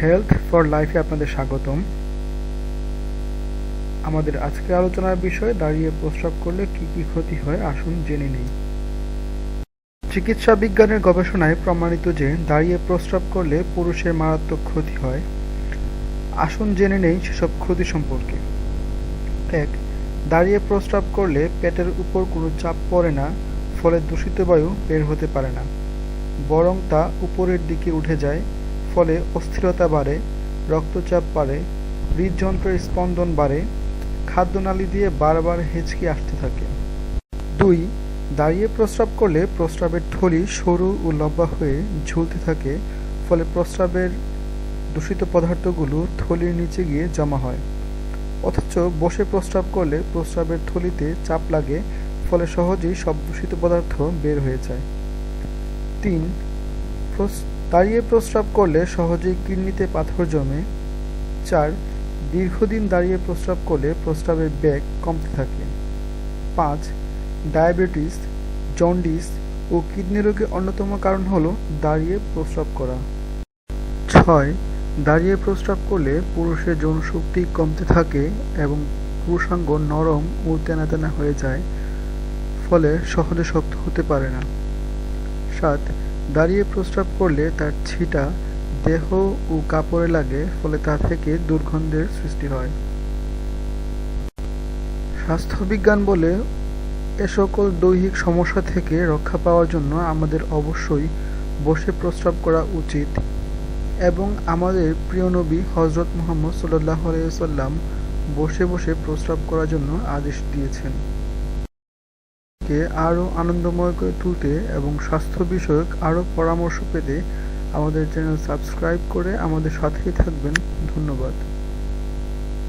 Health for লাইফে আপনাদের স্বাগতম। আমাদের আজকের আলোচনার বিষয়, দাঁড়িয়ে প্রস্রাব করলে কি কি ক্ষতি হয়, আসুন জেনে নেই। চিকিৎসা বিজ্ঞানের গবেষণায় প্রমাণিত যে, দাঁড়িয়ে প্রস্রাব করলে পুরুষের মারাত্মক ক্ষতি হয়। আসুন জেনে নেই সেসব ক্ষতি সম্পর্কে। এক, দাঁড়িয়ে প্রস্রাব করলে পেটের উপর কোনো চাপ পড়ে না, ফলে দূষিত বায়ু বের হতে পারে না, বরং তা উপরের দিকে উঠে যায় ফলে অস্থিরতা বাড়ে, রক্তচাপ বাড়ে, হৃদযন্ত্রের স্পন্দন বাড়ে, খাদ্যনালী দিয়ে বারবার হেঁচকি আসতে থাকে। দুই, দাঁড়িয়ে প্রস্রাব করলে প্রস্রাবের থলি সরু ও লম্বা হয়ে ঝুলতে থাকে, ফলে প্রস্রাবের দূষিত পদার্থগুলো থলির নিচে গিয়ে জমা হয়। অথচ বসে প্রস্রাব করলে প্রস্রাবের থলিতে চাপ লাগে, ফলে সহজেই সব দূষিত পদার্থ বের হয়ে যায়। তিন দাঁড়িয়ে প্রস্রাব করলে সহজেই কিডনিতে পাথর জমে। চার, দীর্ঘদিন দাঁড়িয়ে প্রস্রাব করলে প্রস্রাবের ব্যাগ কমতে থাকে। পাঁচ, ডায়াবেটিস, জন্ডিস ও কিডনি রোগের অন্যতম কারণ হল দাঁড়িয়ে প্রস্রাব করা। ছয়, দাঁড়িয়ে প্রস্রাব করলে পুরুষের যৌনশক্তি কমতে থাকে এবং পুরুষাঙ্গ নরম ও তেনা তেনা হয়ে যায়, ফলে সহজে শক্ত হতে পারে না। সাত দাঁড়িয়ে প্রস্রাব করলে তার ছিটা দেহ ও কাপড়ে লাগে, ফলে তা থেকে দুর্গন্ধের সৃষ্টি হয়। স্বাস্থ্যবিজ্ঞান বলে, এ সকল দৈহিক সমস্যা থেকে রক্ষা পাওয়ার জন্য আমাদের অবশ্যই বসে প্রস্রাব করা উচিত এবং আমাদের প্রিয় নবী হজরত মুহাম্মদ সাল্লাহ সাল্লাম বসে বসে প্রস্রাব করার জন্য আদেশ দিয়েছেন। কে আরও আনন্দময় করে তুলতে এবং স্বাস্থ্য বিষয়ক আরও পরামর্শ পেতে আমাদের চ্যানেল সাবস্ক্রাইব করে আমাদের সাথেই থাকবেন। ধন্যবাদ।